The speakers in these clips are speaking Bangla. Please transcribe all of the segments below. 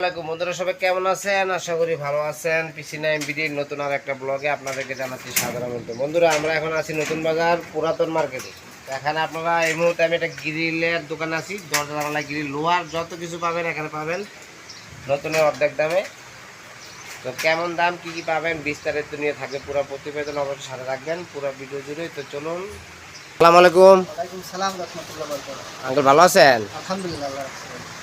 আসসালামাইকুম বন্ধুরা সবাই কেমন আছেন? আশা করি ভালো আছেন। পিসি নাইম বিডির নতুন আর একটা ব্লগে আপনাদেরকে জানাচ্ছি সাধারণত বন্ধুরা আমরা এখন আছি নতুন বাজার পুরাতন মার্কেটে এখানে আপনারা এই মুহূর্তে আমি একটা গ্রিলের দোকানে আছি। দরজা জানালা গ্রিল লোহার যত কিছু পাবেন এখানে পাবেন। নতুনের অর্ধেক দামে। তো কেমন দাম কি কি পাবেন বিস্তারিত নিয়ে থাকবে পুরো প্রতিবেদন অবশ্যই সাথে রাখবেন। পুরো ভিডিও জুড়ে তো চলুন। আসসালামু আলাইকুম। আঙ্কেল ভালো আছেন? আলহামদুলিল্লাহ।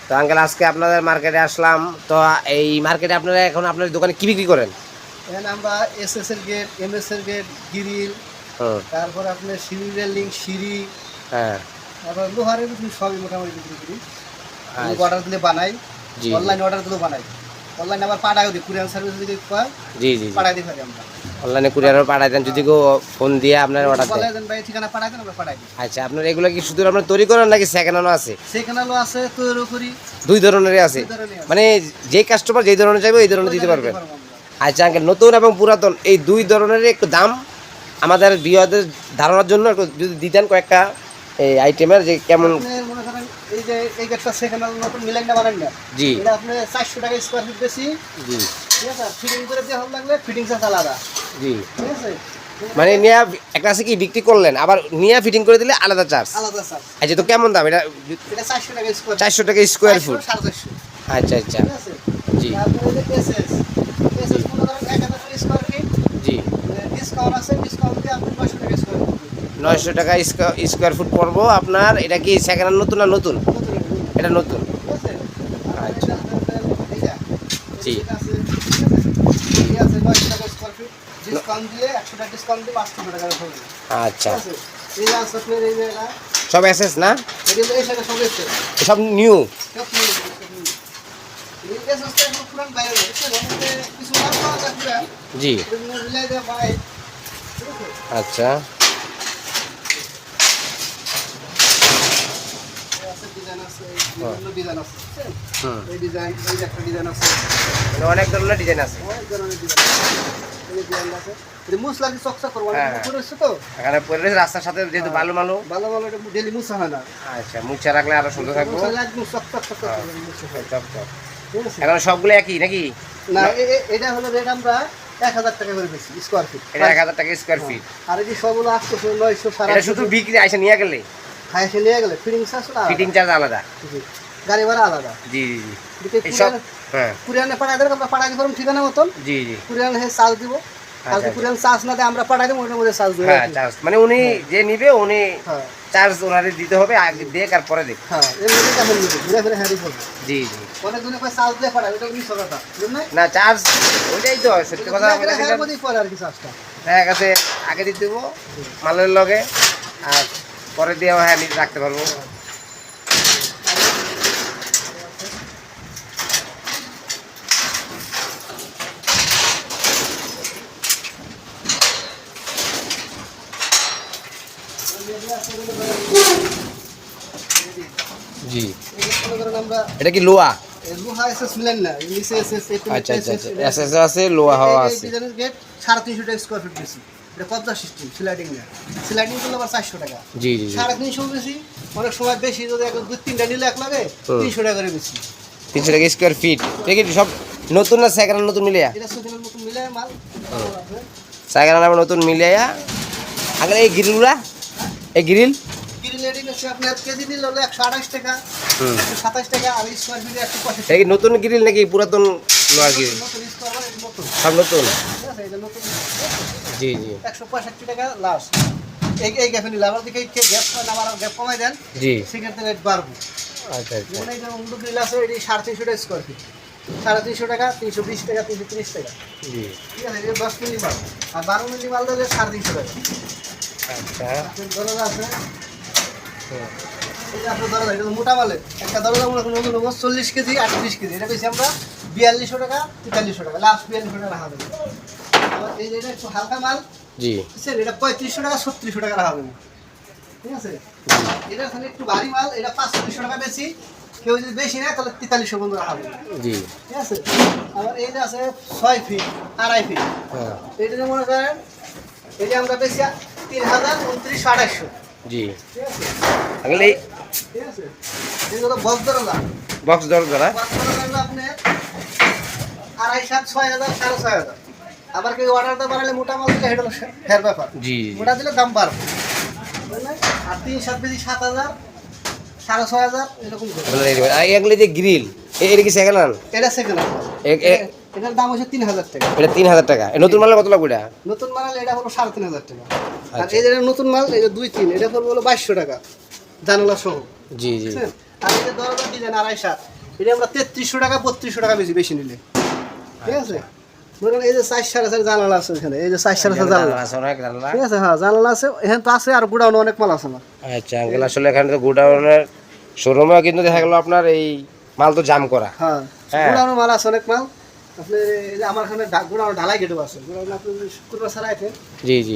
তো আঙ্কেল আজকে আপনাদের মার্কেটে আসলাম। তো এই মার্কেটে আপনারা এখন আপনার দোকানে কি বিক্রি করেন? এখানে আমরা এস এস এর গেট এম এস এর গেট গিরিল তারপর আপনার সিঁড়ি রেলিং সিঁড়ি হ্যাঁ। তারপর লোহারের বিক্রি সবই মোটামুটি বিক্রি করি। আচ্ছা। অর্ডার দিলে বানাই। অনলাইন অর্ডার দিলেও বানাই। অনলাইনে আবার পাঠাই দিই। কুরিয়ার সার্ভিস যদি পাই জি জি পাঠাই দিই আমরা। অনলাইনে কুরিয়ারও পাঠাই দেন। যদি কেউ ফোন দিয়ে আপনার অর্ডার দেন দেন ভাই ঠিকানা পাঠাই দেন আমরা পাঠাই আচ্ছা আপনার এগুলো কি শুধু আপনার তৈরি করেন নাকি সেকেন্ড হ্যান্ডও আছে? সেখানেও আছে তৈরি করি। দুই ধরনেরই আছে। মানে যে কাস্টমার যেই ধরনের চাইবে এই ধরনের দিতে পারবেন। আচ্ছা আঙ্কেল নতুন এবং পুরাতন এই দুই ধরনের একটু দাম আমাদের বিয়াদের ধারণার জন্য একটু যদি দিতেন কয়েকটা এই আইটেমের যে কেমন মনে এই যে এই গেটটা নতুন মিলাইন না বানান না জি। এটা আপনি চারশো টাকা স্কোয়ার ফিট বেশি। জি। ঠিক আছে ফিটিং করে লাগলে আলাদা। জি। ঠিক আছে? মানে নিয়ে একটা আছে কি বিক্রি করলেন আবার নিয়ে ফিটিং করে দিলে আলাদা চার্জ আলাদা চার্জ আচ্ছা তো কেমন দাম এটা এটা চারশো টাকা স্কোয়ার টাকা স্কোয়ার ফুট সাড়ে চারশো। আচ্ছা আচ্ছা। জি। তারপরে যে এসএস এসএস মনে করেন এক হাজার স্কোয়ার ফিট জি। ডিসকাউন্ট আছে ডিসকাউন্ট দিয়ে আপনি নয়শো টাকা স্কোয়ার নয়শো টাকা স্কোয়ার ফুট পড়ব আপনার এটা কি সেকেন্ড নতুন না নতুন। এটা নতুন। হবে। আচ্ছা। সব এসএস না? সব নিউ সব নিয়ে সব নিয়ে। এই যে সস্তা একদম পুরান বাইরে হচ্ছে রঙে কিছু মাল পাওয়া যায় পুরান জি এগুলো মিলাই দেওয়া পায় ঠিক আছে আচ্ছা এই আছে বিভিন্ন ডিজাইন আছে এই ডিজাইন এই একটা ডিজাইন আছে। মানে অনেক ধরনের ডিজাইন আছে। অনেক ধরনের ডিজাইন আছে। মুসলা কি চকচক করব? হ্যাঁ। পুরো তো? এখানে পরে রাস্তার সাথে যেহেতু মালু ভালো ভালো এটা ডেলি মুসা হয় না। আচ্ছা মুছা রাখলে আরও সুন্দর থাকব। চকচক চকচক হ্যাঁ। হয়। এখন সবগুলো একই নাকি? না এটা হলো রেট আমরা এক হাজার টাকা করে বেশি স্কোয়ার ফিট এটা এক হাজার টাকা স্কোয়ার ফিট আর এই যে সবগুলো আটশোশো নয়শো সাড়ে শুধু বিক্রি আইসা নিয়ে গেলে? খাই নিয়ে গেলে ফিটিং চার্জ ফিটিং চার্জ আলাদা। গাড়ি ভাড়া আলাদা। জি জি জি। দিতে সব হ্যাঁ। কুরিয়ানে পাঠাই দেবো আমরা পাঠাই দিব ঠিকানা মতন। জি জি। কুরিয়ানে হে চার্জ দিব। আর আচ্ছা, কুরিয়ান চার্জ না দেয় আমরা পাঠাই দেবো ওটার মধ্যে চার্জ দেবো হ্যাঁ চার্জ মানে উনি যে নিবে উনি হ্যাঁ। চার্জ ওনারে দিতে হবে আগে দেখ আর পরে দেখ। হ্যাঁ এর মধ্যে কেমন নিবে ঘুরে ফিরে হ্যাঁ জি জি। অনেক দিনে চার্জ দিয়ে পাঠাই ওটা মিস কথা না চার্জ ওইটাই তো সত্যি কথা হ্যাঁ মধ্যেই আর কি চার্জটা দেখা গেছে আগে দিতে দেবো মালের লগে আর পরে দিয়ে হ্যাঁ নিজে রাখতে পারব। জি। এটা কি এসএস আচ্ছা আচ্ছা আচ্ছা এস এস আছে লোহা হাওয়া আছে। সাড়ে তিনশো টাকা স্কোয়ার ফিট বেশি। এটা কবজা সিস্টেম স্লাইডিং না স্লাইডিং করলে আবার চারশো টাকা। জি জি জি। সাড়ে তিনশো বেশি অনেক সময় বেশি যদি এক দুই তিনটা নিলে এক লাগে তিনশো টাকা করে বেশি। তিনশো টাকা স্কোয়ার ফিট ঠিক আছে সব নতুন না সেকেন্ড নতুন মিলে মাল সেকেন্ড আবার নতুন আগে এই গ্রিলগুলা এই গ্রিল নতুন গ্রিল নাকি পুরাতন সব নতুন ঠিক আছে এটা নতুন জি জি। একশো পঁয়ষট্টি টাকা লাস্ট এই এই গ্যাপে নিলে আমার দিকে গ্যাপ আমার গ্যাপ কমাই দেন। জি। সেক্ষেত্রে রেট বাড়বো। আচ্ছা আচ্ছা। এই যে অন্য গ্রিল আছে এটি সাড়ে তিনশো টাকা স্কোয়ার ফিট সাড়ে তিনশো টাকা তিনশো বিশ টাকা তিনশো তিরিশ টাকা। জি। ঠিক আছে এটা দশ মিলি মাল আর বারো মিলি মাল দিলে সাড়ে তিনশো টাকা। আচ্ছা। দরজা আছে। যে আপনার দরজা এটা তো মোটা মালের। একটা দরজা মনে করুন নেব চল্লিশ কেজি আটত্রিশ কেজি। এটা বেশি আমরা বিয়াল্লিশশো টাকা তেতাল্লিশশো টাকা। লাস্ট বিয়াল্লিশশো টাকা রাখা দেবে আবার এই এটা একটু হালকা মাল। জি। বুঝছেন এটা পঁয়ত্রিশশো টাকা ছত্রিশশো টাকা রাখা দেবে ঠিক আছে? এটা তাহলে একটু ভারী মাল এটা পাঁচচল্লিশশো টাকা বেশি। কেউ যদি বেশি নেয় তাহলে তেতাল্লিশশো বন্ধু রাখা দেবে জি। ঠিক আছে? আবার এই আছে ছয় ফিট আড়াই ফিট হ্যাঁ। এটা মনে করেন যে আমরা বেশি তিন হাজার উনত্রিশ আড়াইশো। জি। ঠিক আছে? আগলে ঠিক আছে? এই হলো বক্স দরজা। বক্স দরজা বক্স দরজা আপনার আড়াই সাত ছয় হাজার সাড়ে ছয় হাজার। আবার কেউ অর্ডারটা বাড়ালে মোটা মাল দিলে সেটা ফের ব্যাপার। জি মোটা দিলে দাম বাড়বে। আর তিন সাত বেশি সাত হাজার সাড়ে ছয় হাজার এরকম করে। আপনার এই- আর এগুলো যে গ্রিল এটা কি সেকেন্ড হ্যান্ড এটা সেকেন্ড এটার দাম হচ্ছে তিন হাজার টাকা। এটা তিন হাজার টাকা। নতুন মালের কত লাগবে এটা? নতুন মাল এটা হলো সাড়ে তিন হাজার টাকা। আর আচ্ছা। এই যে নতুন মাল এই যে দুই তিন এটা পড়বে হলো বাইশশো টাকা। জানালা সহ। জি জি। আর দরজা ডিজাইন আড়াই সাত এটা আমরা তেত্রিশশো টাকা বত্রিশশো টাকা বেশি বেশি নিলে। ঠিক আছে? ধরুন এই যে চার সাড়ে চার জানালা আছে এখানে এই যে চার সাড়ে চার জানালা আছে অনেক জানলা ঠিক আছে হ্যাঁ জানালা আছে এখানে তো আছে আর গুড়ানো অনেক মাল আছে আমার আচ্ছা আঙ্কেল আসলে এখানে তো গোডাউনের শোরুমেও কিন্তু দেখা গেলো আপনার এই মাল তো জাম করা। হ্যাঁ হ্যাঁ। মাল আছে অনেক মাল। আপনি আমার এখানে ডা- ঢালাই গেটেও আছে। গুড়ানো আপনি যদি শুক্রবার জি জি।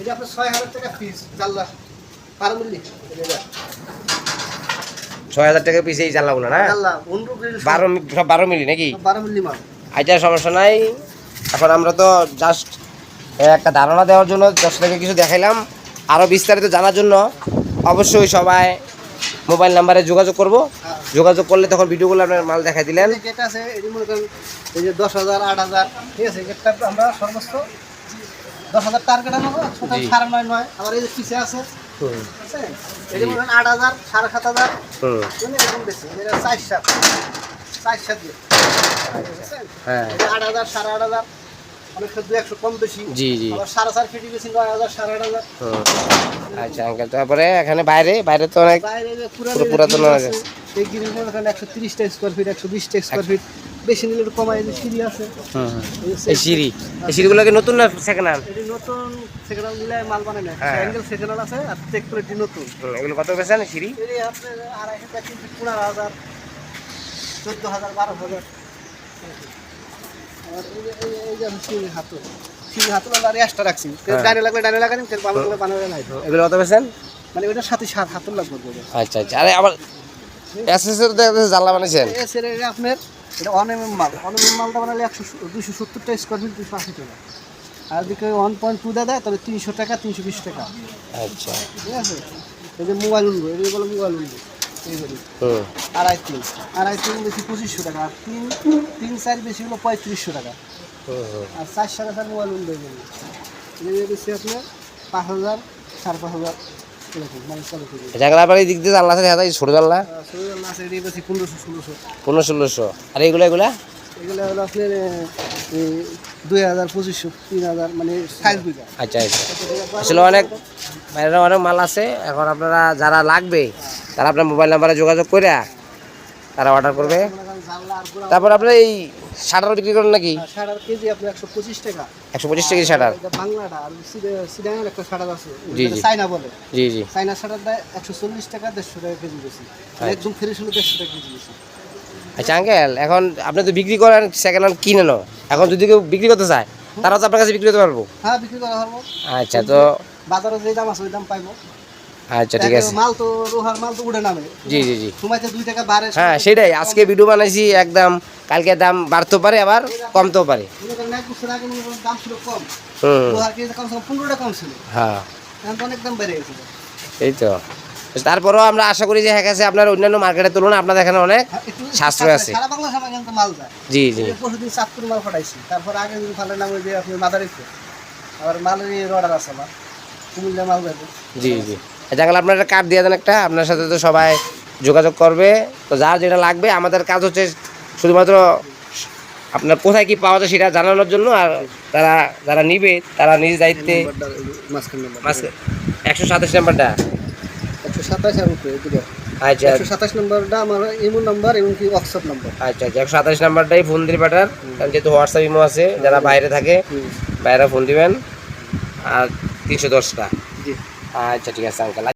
এটা আপনার ছয় হাজার টাকা পিস জানলা ছয় হাজার টাকা পিস এই জানলাগুলো না? বারো বারো মিলি নাকি? বারো মিলি মাল। আচ্ছা সমস্যা নাই। এখন আমরা তো জাস্ট একটা ধারণা দেওয়ার জন্য থেকে কিছু দেখাইলাম। আরও বিস্তারিত জানার জন্য অবশ্যই সবাই মোবাইল নাম্বারে যোগাযোগ করব। যোগাযোগ করলে তখন ভিডিওগুলো আপনার মাল দেখাই দিলেন। যেটা আছে মনে করেন এই যে দশ হাজার আট হাজার ঠিক আছে এটা আমরা সর্বোচ্চ দশ হাজার টার্গেট আনব সাড়ে নয় নয়। আবার এই যে পিছিয়ে আছে মনে আট হাজার সাড়ে সাত হাজার। এরকম বেশি চার সাত। চার? হ্যাঁ। আট হাজার সাড়ে আট হাজার অনেকটা দু একশো কম বেশি। জি জি। সাড়ে চার কেজি বেশি নয় হাজার সাড়ে আট হাজার। আচ্ছা আঙ্কেল তারপরে এখানে বাইরে বাইরে তো অনেক পুরাতন আছে, এই ওখানে একশো তিরিশটা স্কোয়ার ফিট একশো বিশটা স্কোয়ার ফিট বেশি নিলে একটু কমায় যে সিঁড়ি আছে। এই সিঁড়ি এই সিঁড়িগুলো কি নতুন না সেকেন্ড হ্যান্ড এটি নতুন সেকেন্ড হ্যান্ড মাল বানায় না। অ্যাঙ্গেল সেকেন্ড হ্যান্ড আছে আর কোয়ালিটি নতুন। এগুলো কত পেয়েছেন সিঁড়ি? এটি আপনার আড়াইশো টাকা পনেরো হাজার চোদ্দ হাজার বারো হাজার। এগুলো কত পেয়েছেন মানে ওইটার সাথে সাত লাগবে। আচ্ছা আচ্ছা। আরে আবার এসএসের বানিয়েছেন আপনার এটা অনএমএম মাল অনএমএম মালটা বানালে একশো দুশো সত্তরটা স্কোয়ার ফিট দুশো আশি টাকা আর দিকে ওয়ান পয়েন্ট টু দেয় তাহলে তিনশো টাকা তিনশো বিশ টাকা আচ্ছা। ঠিক আছে এই যে মোবাইল উঠবো এটা বলে মোবাইল হুম আড়াই তিন। আড়াই তিন বেশি পঁচিশশো টাকা আর তিন তিন চার বেশি হলো পঁয়ত্রিশশো টাকা। আর চার সাড়ে চার মোবাইল উঠবে এটা বেশি আপনার পাঁচ হাজার সাড়ে পাঁচ হাজার মানে দিক দিয়ে জানলা আছে দেখা যায় ছোট জানলা? ষোলোশো। পনেরো ষোলোশো। আর এগুলো এগুলা? এগুলো হলো আপনার দুই হাজার পঁচিশশো তিন হাজার মানে সাইজ আচ্ছা আচ্ছা। আসলে অনেক বাইরে অনেক মাল আছে। এখন আপনারা যারা লাগবে তারা আপনার মোবাইল নাম্বারে যোগাযোগ করে তারা অর্ডার করবে। তারপর আপনার এই শাটার বিক্রি করেন নাকি? সাড়ার কেজি আপনার একশো পঁচিশ টাকা। একশো পঁচিশ টাকা শাটার। বাংলাটা আর সিডাঙের একটা আছে। জি, এটা জি। চাইনা বলে। জি জি। চাইনা একশো চল্লিশ টাকা দেড়শো টাকা কেজি বেশি। একদম ফ্রেশ হলে দেড়শো টাকা কেজি বেশি। আচ্ছা আঙ্কেল এখন আপনি তো বিক্রি করেন সেকেন্ড হ্যান্ড কিনেনও এখন যদি কেউ বিক্রি করতে চায় তারাও তো আপনার কাছে বিক্রি করতে পারব। হ্যাঁ বিক্রি করা পারব। আচ্ছা তো বাজারে যে দাম আছে ওই দাম পাইবো। আচ্ছা ঠিক আছে। মাল তো মাল তো উঠে নামে। জি জি জি। সময়তে দুই টাকা বাড়ে হ্যাঁ সেটাই। আজকে ভিডিও বানাইছি একদম কালকে দাম বাড়তেও পারে আবার কমতেও পারে। এক বছর আগে দাম ছিল কম। হুম। লোহার কেজি কমসে কম পনেরো টাকা কম ছিল। হ্যাঁ। এখন অনেক দাম বেড়ে গেছিল এই তো। তারপরেও আমরা আশা করি যে হ্যাঁ কাছে আপনার অন্যান্য মার্কেটের তুলনায় আপনাদের এখানে অনেক হ্যাঁ, সাশ্রয় আছে। সারা বাংলা সময় কিন্তু মাল যায় জি জি। পরশুদিন চাঁদপুর মাল পাঠাইছি তারপর আগে দিন ফালের নাম ওই যে আপনি মাদারিপুর। আবার মালের অর্ডার আছে আমার কুমিল্লা মাল জি জি। জাঙ্গাল আপনার একটা কার্ড দিয়ে দেন একটা আপনার সাথে তো সবাই যোগাযোগ করবে। তো যার যেটা লাগবে আমাদের কাজ হচ্ছে শুধুমাত্র আপনার কোথায় কি পাওয়া যায় সেটা জানানোর জন্য আর তারা যারা নিবে তারা নিজ দায়িত্বে একশো সাতাশ নাম্বারটা। একশো সাতাশ আর উপরে এগুলো আচ্ছা। একশো সাতাশ নম্বরটা আমার ইমো নাম্বার এবং কি হোয়াটসঅ্যাপ নম্বর। আচ্ছা আচ্ছা একশো সাতাশ নাম্বারটাই ফোন দিয়ে পাঠান। যেহেতু হোয়াটসঅ্যাপ ইমো আছে যারা বাইরে থাকে বাইরে ফোন দিবেন। আর তিনশো দশটা। আচ্ছা ঠিক আছে আঙ্কাল